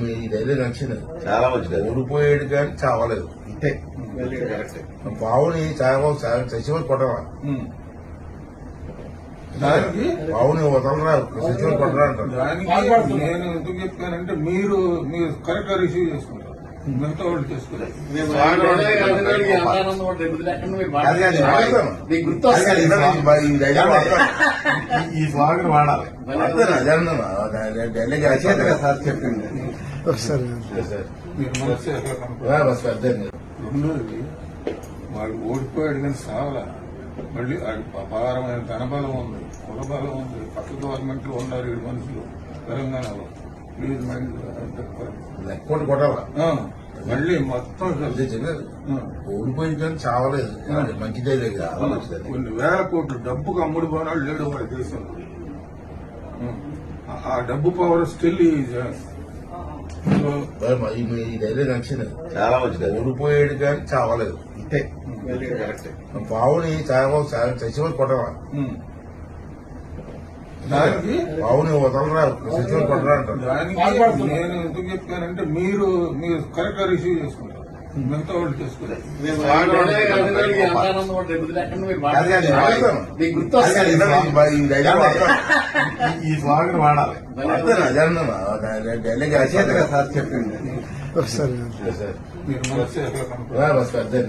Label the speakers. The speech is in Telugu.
Speaker 1: మీ ఇదైతే నచ్చింది
Speaker 2: చాలా మంచిది
Speaker 1: ఓడిపోయాడు కానీ చావలేదు. ఇంతే. బావుని చావ సచివాలు కొట్టాలా
Speaker 3: దానికి
Speaker 1: బావుని వదలరా సచివాలు కొట్టరా అంటారు.
Speaker 3: దానికి నేను ఎందుకు చెప్పానంటే మీరు మీరు కరెక్ట్గా రిసీవ్ చేసుకుంటారు. మిగతా వాళ్ళు చేసుకోలేదు.
Speaker 1: ఈ డైలాగ్ వాడతాను.
Speaker 2: ఈ స్వాగతం వాడాలి. సార్ చెప్పింది.
Speaker 3: వాడు ఓడిపోయాడు కానీ సావలా మళ్ళీ వాడి అపారమైన ధనబలం ఉంది. కులబలం ఉంది. పక్క గవర్నమెంట్లో ఉన్నారు ఏడు మనుషులు తెలంగాణలో. ప్లీజ్ మైండ్
Speaker 1: లెక్కోటి కొట్టాలా?
Speaker 3: మళ్ళీ మొత్తం
Speaker 1: అదే చెప్పారు. ఓడిపోయింది కానీ చావలేదు అది మంచిదే లేదు చాలా మంచిది
Speaker 3: కొన్ని వేల కోట్లు డబ్బుకు అమ్ముడు పోనాడు లేడు వాడి దేశంలో. ఆ- డబ్బు పవర్ స్టిల్
Speaker 1: మీ ఇదైతే నచ్చింది
Speaker 2: చాలా మంచిది
Speaker 1: ఓడిపోయాడు కానీ చావలేదు. ఇంతే బావుని చావ సచివాలు కొట్టాలా.
Speaker 3: దానికి
Speaker 1: బావుని వదలరా అంటారు
Speaker 3: దానికి నేను ఎందుకు చెప్పానంటే మీరు మీరు కరెక్ట్గా రిసీవ్ చేసుకుంటారు మిగతా వాళ్ళు చేసుకోలేదు
Speaker 1: ఈ
Speaker 2: స్వాగతం వాడాలి
Speaker 1: డైలాగ్ రాసేది
Speaker 2: సార్ చెప్పింది
Speaker 3: మీరు మనసు ఎట్లా